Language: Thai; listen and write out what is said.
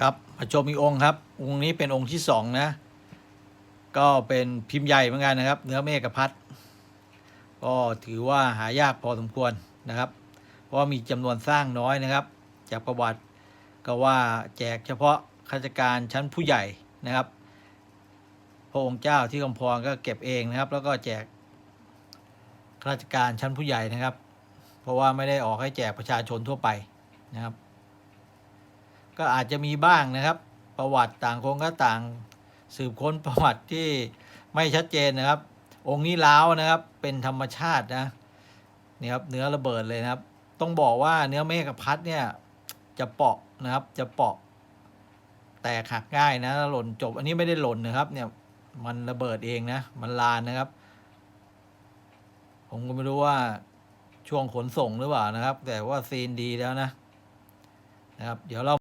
ครับมาชมอีกองค์ครับ องค์นี้เป็นองค์ที่สองนะ ก็เป็นพิมพ์ใหญ่เหมือนกันนะครับ เนื้อเมฆพัดก็ถือว่าหายากพอสมควรนะครับ เพราะมีจำนวนสร้างน้อยนะครับ จากประวัติก็ว่าแจกเฉพาะข้าราชการชั้นผู้ใหญ่นะครับ พระองค์เจ้าที่กำพรก็เก็บเองนะครับ แล้วก็แจกข้าราชการชั้นผู้ใหญ่นะครับ เพราะว่าไม่ได้ออกให้แจกประชาชนทั่วไปนะครับ ก็อาจจะมีบ้างนะครับ ประวัติต่างคนก็ต่างสืบค้นประวัติที่ไม่ชัดเจนนะครับ องค์นี้ล้าวนะครับเป็นธรรมชาตินะนี่ครับเนื้อระเบิดเลยนะครับ ต้องบอกว่าเนื้อเมฆพัดเนี่ยจะเปาะนะครับจะเปาะ แตกหักง่ายนะแล้วหล่นจบ อันนี้ไม่ได้หล่นนะครับ เนี่ยมันระเบิดเองนะ มันลานนะครับ ผมก็ไม่รู้ว่าช่วงขนส่งหรือเปล่านะครับ แต่ว่าซีนดีแล้วนะนะครับ เดี๋ยวเรา